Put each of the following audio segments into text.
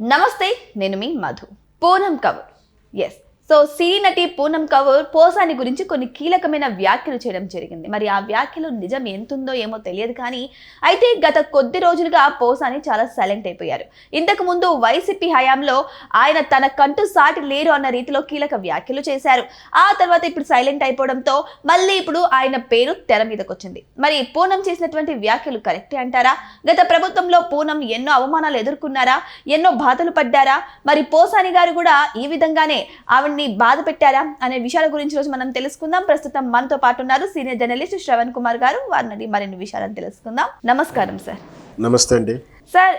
నమస్తే నేను మీ Madhu. Poonam Kaur yes so cine నటి పూనం కవర్ పోసాని గురించి కొన్ని కీలకమైన వ్యాఖ్యలు చేయడం జరిగింది. మరి ఆ వ్యాఖ్యలు నిజం ఎంతుందో ఏమో తెలియదు కానీ అయితే గత కొద్ది రోజులుగా పోసాని చాలా సైలెంట్ అయిపోయారు. ఇంతకు ముందు వైసీపీ హయాంలో ఆయన తన కంటూ సాటి లేరు అన్న రీతిలో కీలక వ్యాఖ్యలు చేశారు. ఆ తర్వాత ఇప్పుడు సైలెంట్ అయిపోవడంతో మళ్ళీ ఇప్పుడు ఆయన పేరు తెర మీదకి వచ్చింది మరి పూనం చేసినటువంటి వ్యాఖ్యలు కరెక్టే అంటారా? గత ప్రభుత్వంలో పూనం ఎన్నో అవమానాలు ఎదుర్కొన్నారా? ఎన్నో బాధలు పడ్డారా? మరి పోసాని గారు కూడా ఈ విధంగానే ఆవిడ ఆవిడ్ని బాధ పెట్టారా అనే విషయాల గురించి రోజు మనం తెలుసుకుందాం. ప్రస్తుతం మనతో పాటు ఉన్నారు సీనియర్ జర్నలిస్ట్ శ్రవణ్ కుమార్ గారు. వారిని మరిన్ని విషయాలను తెలుసుకుందాం. నమస్కారం సార్ నమస్తే అండి. సార్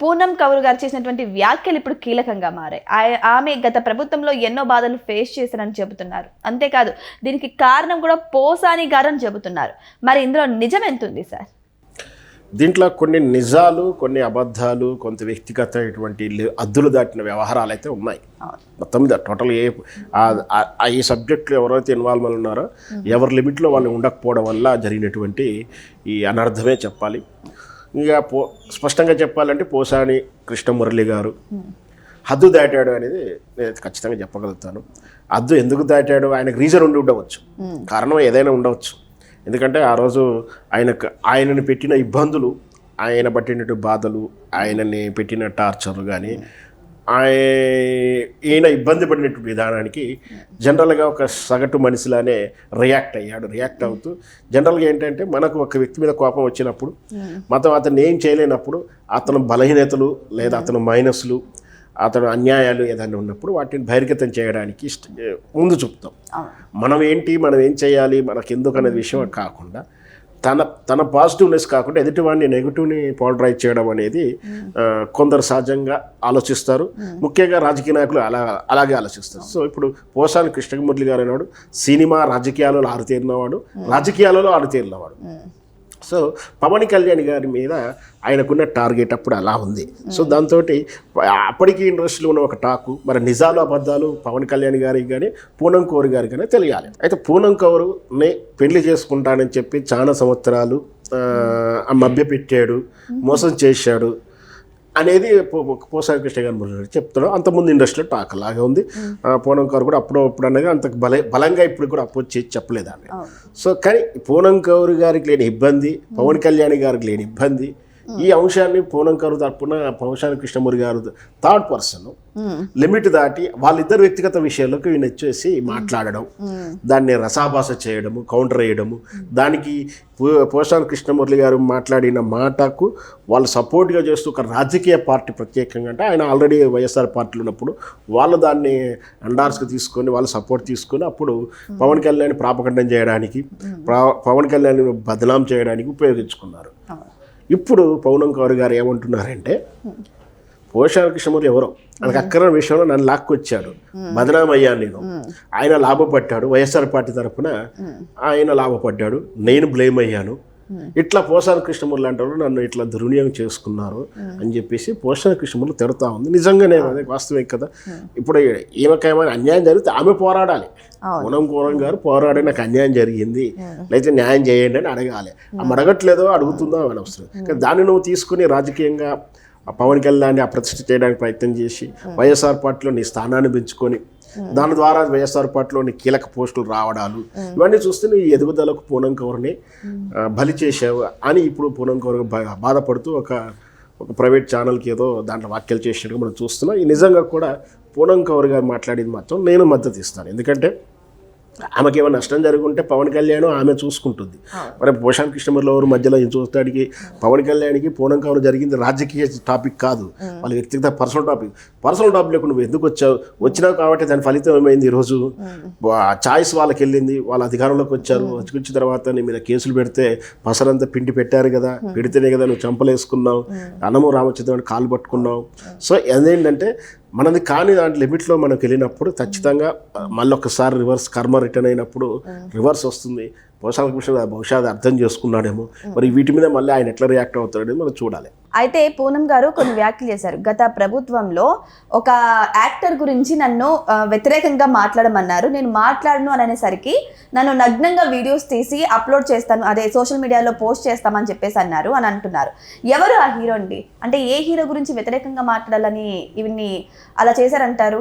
పూనం కౌర్ గారు చేసినటువంటి వ్యాఖ్యలు ఇప్పుడు కీలకంగా మారాయి. ఆమె గత ప్రభుత్వంలో ఎన్నో బాధలు ఫేస్ చేశారని చెబుతున్నారు. అంతేకాదు దీనికి కారణం కూడా పోసాని గారు అని చెబుతున్నారు. మరి ఇందులో నిజం ఎంత ఉంది సార్ దీంట్లో కొన్ని నిజాలు కొన్ని అబద్ధాలు కొంత వ్యక్తిగతమైనటువంటి లే- అద్దులు దాటిన వ్యవహారాలు అయితే ఉన్నాయి. మొత్తం మీద టోటల్ ఏ ఈ సబ్జెక్టులో ఎవరైతే ఇన్వాల్వ్ అయి ఉన్నారో ఎవరి లిమిట్లో వాళ్ళు ఉండకపోవడం వల్ల జరిగినటువంటి ఈ అనర్థమే చెప్పాలి. ఇక పో స్పష్టంగా చెప్పాలంటే పోసాని కృష్ణమురళి గారు హద్దు దాటాడు అనేది నేను ఖచ్చితంగా చెప్పగలుగుతాను. హద్దు ఎందుకు దాటాడు? ఆయనకు రీజన్ ఉండి ఉండవచ్చు. కారణం ఏదైనా ఉండవచ్చు. ఎందుకంటే ఆ రోజు ఆయనకు ఆయనని పెట్టిన ఇబ్బందులు ఆయన పట్టినట్టు బాధలు ఆయనని పెట్టిన టార్చర్ కానీ ఈయన ఇబ్బంది పడినట్టు విధానానికి జనరల్గా ఒక సగటు మనిషిలానే రియాక్ట్ అయ్యాడు. రియాక్ట్ అవుతూ జనరల్గా ఏంటంటే మనకు ఒక వ్యక్తి మీద కోపం వచ్చినప్పుడు మొత్తం అతను ఏం చేయలేనప్పుడు అతను బలహీనతలు లేదా అతను మైనస్లు అతను అన్యాయాలు ఏదైనా ఉన్నప్పుడు వాటిని బహిర్గతం చేయడానికి ఇష్ట ముందు చూపుతాం. మనం ఏంటి మనం ఏం చేయాలి మనకు ఎందుకు అనేది విషయం కాకుండా తన తన పాజిటివ్నెస్ కాకుండా ఎదుటివాడిని నెగిటివ్ని పోలరైజ్ చేయడం అనేది కొందరు సహజంగా ఆలోచిస్తారు. ముఖ్యంగా రాజకీయ నాయకులు అలా అలాగే ఆలోచిస్తారు. సో ఇప్పుడు పోసాని కృష్ణమురళి గారు అనేవాడు సినిమా రాజకీయాలలో ఆరుతేరినవాడు రాజకీయాలలో ఆరుతేరినవాడు. సో పవన్ కళ్యాణ్ గారి మీద ఆయనకున్న టార్గెట్ అప్పుడు అలా ఉంది. సో దాంతో అప్పటికి ఇండస్ట్రీలో ఉన్న ఒక టాకు మరి నిజాలు అబద్ధాలు పవన్ కళ్యాణ్ గారికి కానీ పూనం కౌర్ గారికి కానీ తెలియాలి. అయితే పూనం కౌరుని పెళ్ళి చేసుకుంటానని చెప్పి చాలా సంవత్సరాలు ఆ, మభ్యపెట్టాడు మోసం చేశాడు. అనేది పో- పో- పోసాని కృష్ణ గారు చెప్తాడు అంతకుముందు ఇండస్ట్రీలో టాక్ లాగా ఉంది. పూనం కౌర్ కూడా అప్పుడు అప్పుడు అనేది అంత బల బలంగా ఇప్పుడు కూడా అపోజ్ చేసి చెప్పలేదు ఆమె సో కానీ పూనం కౌర్ గారికి లేని ఇబ్బంది పవన్ కళ్యాణ్ గారికి లేని ఇబ్బంది ఈ అంశాన్ని పూనం కౌర్ తరపున పవశాని కృష్ణమూరి గారు థర్డ్ పర్సన్ లిమిట్ దాటి వాళ్ళిద్దరు వ్యక్తిగత విషయాల్లోకి ఈయన వచ్చేసి మాట్లాడడం దాన్ని రసాభాస చేయడము కౌంటర్ వేయడము దానికి పో- పోసాని కృష్ణమురళి గారు మాట్లాడిన మాటకు వాళ్ళు సపోర్ట్గా చేస్తూ ఒక రాజకీయ పార్టీ ప్రత్యేకంగా అంటే ఆయన ఆల్రెడీ వైఎస్ఆర్ పార్టీలు ఉన్నప్పుడు వాళ్ళు దాన్ని అండార్స్కి తీసుకొని వాళ్ళు సపోర్ట్ తీసుకొని అప్పుడు పవన్ కళ్యాణ్ ప్రాపకండం చేయడానికి పవన్ కళ్యాణ్ బదనాం చేయడానికి ఉపయోగించుకున్నారు. ఇప్పుడు పౌనం కౌర్ గారు ఏమంటున్నారంటే పోషాల కృష్ణమూర్తి ఎవరో నాకు అక్కర విషయంలో నన్ను లాక్కొచ్చాడు. బదనామయ్యాను నేను. ఆయన లాభపడ్డాడు. వైఎస్ఆర్ పార్టీ తరఫున ఆయన లాభపడ్డాడు. నేను బ్లేమ్ అయ్యాను. ఇట్లా పోషాల కృష్ణమూర్తి లాంటి వాళ్ళు నన్ను ఇట్లా దుర్వినియోగం చేసుకున్నారు అని చెప్పేసి పోషాల కృష్ణమూర్తి తిడతా ఉంది. నిజంగానే అదే వాస్తవే కదా? ఇప్పుడు ఈమెకేమైనా అన్యాయం జరిగితే ఆమె పోరాడాలి. పూనం కూరం గారు పోరాడి నాకు అన్యాయం జరిగింది. లేకపోతే న్యాయం చేయండి అని అడగాలి. ఆమె అడగట్లేదో అడుగుతుందో అని అవసరం. కానీ దాన్ని నువ్వు తీసుకుని రాజకీయంగా పవన్ కళ్యాణ్ అప్రతిష్ఠ చేయడానికి ప్రయత్నం చేసి వైఎస్ఆర్ పార్టీలో నీ స్థానాన్ని పెంచుకొని దాని ద్వారా వైఎస్ఆర్ పార్టీలో నీ కీలక పోస్టులు రావడాలు ఇవన్నీ చూస్తే నీ ఎదుగుదలకు పూనం కౌర్ని ఆ, బలి చేసావు అని ఇప్పుడు పూనం కౌర్ బా- బాధపడుతూ ఒక ఒక ప్రైవేట్ ఛానల్కి ఏదో దాంట్లో వ్యాఖ్యలు చేసినట్టుగా మనం చూస్తున్నాం. ఈ నిజంగా కూడా పూనం కౌర్ గారు మాట్లాడింది మాత్రం నేను మద్దతు ఇస్తాను. ఎందుకంటే ఆమెకి ఏమైనా నష్టం జరుగుంటే పవన్ కళ్యాణ్ ఆమె చూసుకుంటుంది. మరి భూషణ్ కృష్ణమూర్తి ఎవరు మధ్యలో చూస్తాడికి? పవన్ కళ్యాణ్కి పూనం కవర్ జరిగింది రాజకీయ టాపిక్ కాదు. వాళ్ళ వ్యక్తిగత పర్సనల్ టాపిక్. పర్సనల్ టాపిక్ నువ్వు ఎందుకు వచ్చావు? వచ్చినావు కాబట్టి దాని ఫలితం ఏమైంది ఈరోజు? చాయిస్ వాళ్ళకి వెళ్ళింది. వాళ్ళ అధికారంలోకి వచ్చారు. వచ్చి వచ్చిన తర్వాత నీ మీద కేసులు పెడితే పసరంతా పిండి పెట్టారు కదా. పెడితేనే కదా నువ్వు చంపలేసుకున్నావు. అన్నము రామచంద్ర కాలు పట్టుకున్నావు. సో అదేంటంటే మనది కాని దాంట్లో లిమిట్లో మనకు వెళ్ళినప్పుడు ఖచ్చితంగా మళ్ళీ ఒకసారి రివర్స్ కర్మ రిటర్న్ అయినప్పుడు రివర్స్ వస్తుంది. పోషాల కృష్ణ బహుశా అది అర్థం చేసుకున్నాడేమో. మరి వీటి మీద మళ్ళీ ఆయన ఎట్లా రియాక్ట్ అవుతాడో మనం చూడాలి. అయితే పూనం గారు కొన్ని వ్యాఖ్యలు చేశారు. గత ప్రభుత్వంలో ఒక యాక్టర్ గురించి నన్ను వ్యతిరేకంగా మాట్లాడమన్నారు. నేను మాట్లాడను అని అనేసరికి నన్ను నగ్నంగా వీడియోస్ తీసి అప్లోడ్ చేస్తాను. అదే సోషల్ మీడియాలో పోస్ట్ చేస్తామని చెప్పేసి అన్నారు అని అంటున్నారు. ఎవరు ఆ హీరో అండి? అంటే ఏ హీరో గురించి వ్యతిరేకంగా మాట్లాడాలని ఇవన్నీ అలా చేశారంటారు?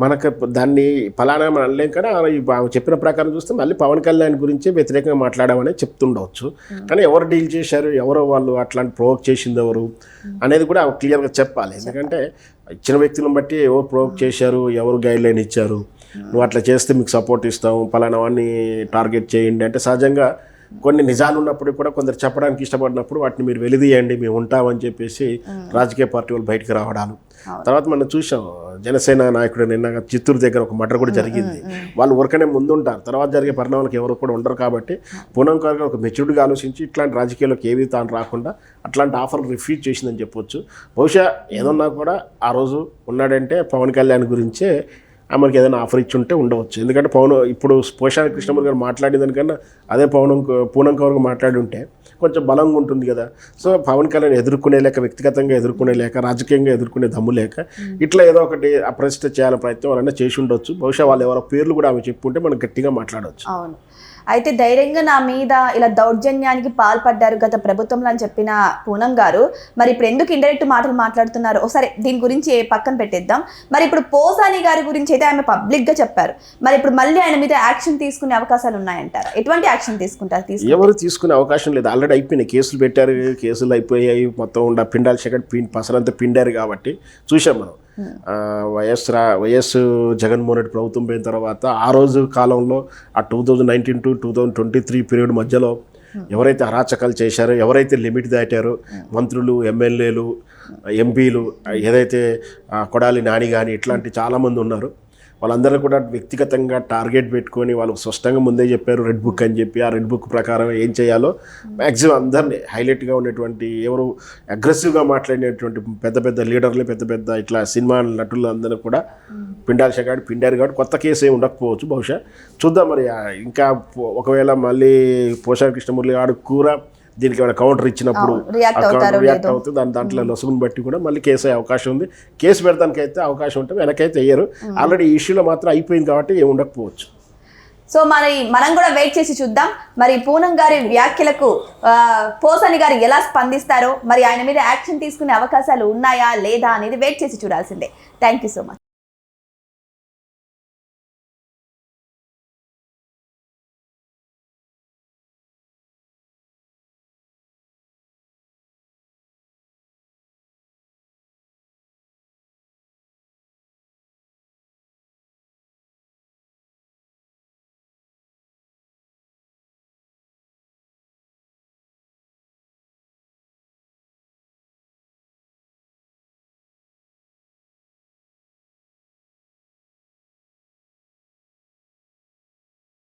మనకు దాన్ని ఫలానా మనం అనలేం కానీ ఆమె చెప్పిన ప్రకారం చూస్తే మళ్ళీ పవన్ కళ్యాణ్ గురించి వ్యతిరేకంగా మాట్లాడామని చెప్తుండవచ్చు. కానీ ఎవరు డీల్ చేశారు? ఎవరో వాళ్ళు అట్లాంటి ప్రొవోక్ చేసింది ఎవరు? అనేది కూడా క్లియర్గా చెప్పాలి. ఎందుకంటే ఇచ్చిన వ్యక్తులను బట్టి ఎవరు ప్రొవోక్ చేశారు? ఎవరు గైడ్ లైన్ ఇచ్చారు నువ్వు అట్లా చేస్తే మీకు సపోర్ట్ ఇస్తాం ఫలానా వాడిని టార్గెట్ చేయండి అంటే సహజంగా కొన్ని నిజాలు ఉన్నప్పుడు కూడా కొందరు చెప్పడానికి ఇష్టపడినప్పుడు వాటిని మీరు వెలిదీయండి మేము ఉంటామని చెప్పేసి రాజకీయ పార్టీ వాళ్ళు బయటికి రావడాలు. తర్వాత మనం చూసాం జనసేన నాయకుడు నిన్న చిత్తూరు దగ్గర ఒక మర్డర్ కూడా జరిగింది. వాళ్ళు ఊరికనే ముందుంటారు. తర్వాత జరిగే పరిణామాలకు ఎవరు కూడా ఉండరు కాబట్టి పూనం గారు ఒక మెచ్యూర్డ్గా ఆలోచించి ఇట్లాంటి రాజకీయాల్లోకి ఏవి తాను రాకుండా అట్లాంటి ఆఫర్ రిఫ్యూజ్ చేసిందని చెప్పొచ్చు. బహుశా ఏదన్నా కూడా ఆ రోజు ఉన్నాడంటే పవన్ కళ్యాణ్ గురించే ఆమెకి ఏదైనా ఆఫర్ ఇచ్చి ఉంటే ఉండవచ్చు. ఎందుకంటే పవన్ ఇప్పుడు పోషా కృష్ణమూర్తి గారు మాట్లాడిన దానికన్నా అదే పవన్ పూనం కౌర్ మాట్లాడి ఉంటే కొంచెం బలంగా ఉంటుంది కదా. సో పవన్ కళ్యాణ్ ఎదుర్కొనే లేక వ్యక్తిగతంగా ఎదుర్కొనే లేక రాజకీయంగా ఎదుర్కొనే దమ్ము లేక ఇట్లా ఏదో ఒకటి అప్రతిష్ట చేయాలని ప్రయత్నం ఎవరైనా చేసి ఉండొచ్చు. బహుశా వాళ్ళు ఎవరో పేర్లు కూడా ఆమె చెప్పుంటే మనం గట్టిగా మాట్లాడవచ్చు అవును. అయితే ధైర్యంగా నా మీద ఇలా దౌర్జన్యానికి పాల్పడ్డారు గత ప్రభుత్వంలో అని చెప్పిన పూనం గారు. మరి ఇప్పుడు ఎందుకు ఇండైరెక్ట్ మాటలు మాట్లాడుతున్నారు? ఒకసారి దీని గురించి పక్కన పెట్టేద్దాం. మరి ఇప్పుడు పోసాని గారి గురించి అయితే ఆమె పబ్లిక్గా చెప్పారు. మరి ఇప్పుడు మళ్ళీ ఆయన మీద యాక్షన్ తీసుకునే అవకాశాలు ఉన్నాయంటారా? ఎటువంటి యాక్షన్ తీసుకుంటారు? తీసుకు ఎవరు తీసుకునే అవకాశం లేదు. ఆల్రెడీ అయిపోయినాయి. కేసులు పెట్టారు కేసులు అయిపోయాయి. మొత్తం ఉండ పిండాల సెకండ్ పిండి పసరంతా పిండారు కాబట్టి చూసాం మనం. వైఎస్ రా వైఎస్ జగన్మోహన్ రెడ్డి ప్రభుత్వం పోయిన తర్వాత ఆ రోజు కాలంలో ఆ two thousand nineteen to two thousand twenty three period మధ్యలో ఎవరైతే అరాచకాలు చేశారో ఎవరైతే లిమిట్ దాటారో మంత్రులు ఎమ్మెల్యేలు ఎంపీలు ఏదైతే కొడాలి నాని కానీ ఇట్లాంటి చాలామంది ఉన్నారు. వాళ్ళందరూ కూడా వ్యక్తిగతంగా టార్గెట్ పెట్టుకొని వాళ్ళు స్పష్టంగా ముందే చెప్పారు రెడ్ బుక్ అని చెప్పి ఆ రెడ్ బుక్ ప్రకారం ఏం చేయాలో మ్యాక్సిమం అందరినీ హైలైట్గా ఉన్నటువంటి ఎవరు అగ్రెసివ్గా మాట్లాడినటువంటి పెద్ద పెద్ద లీడర్లు పెద్ద పెద్ద ఇట్లా సినిమా నటులు అందరూ కూడా పిండాలు షగాడు పిండారు కాబట్టి కొత్త కేసు ఏమి ఉండకపోవచ్చు బహుశా. చూద్దాం మరి ఇంకా ఒకవేళ మళ్ళీ పోషార కృష్ణమురళి గారు కూర దీనికి ఏమైనా కౌంటర్ ఇచ్చినప్పుడు లేదో. అవుతుంది దాని దాంట్లో లొసుగుని బట్టి కూడా మళ్ళీ కేసు అయ్యే అవకాశం ఉంది. కేసు పెడతానికి అయితే అవకాశం ఉంటే వెనకైతే వేయరు. ఆల్రెడీ ఈ ఇష్యూలో మాత్రం అయిపోయింది కాబట్టి ఏమి ఉండకపోవచ్చు. సో మరి మనం కూడా వెయిట్ చేసి చూద్దాం. మరి పూనం గారి వ్యాఖ్యలకు పోసాని గారు ఎలా స్పందిస్తారో మరి ఆయన మీద యాక్షన్ తీసుకునే అవకాశాలు ఉన్నాయా లేదా అనేది వెయిట్ చేసి చూడాల్సిందే. Thank you so much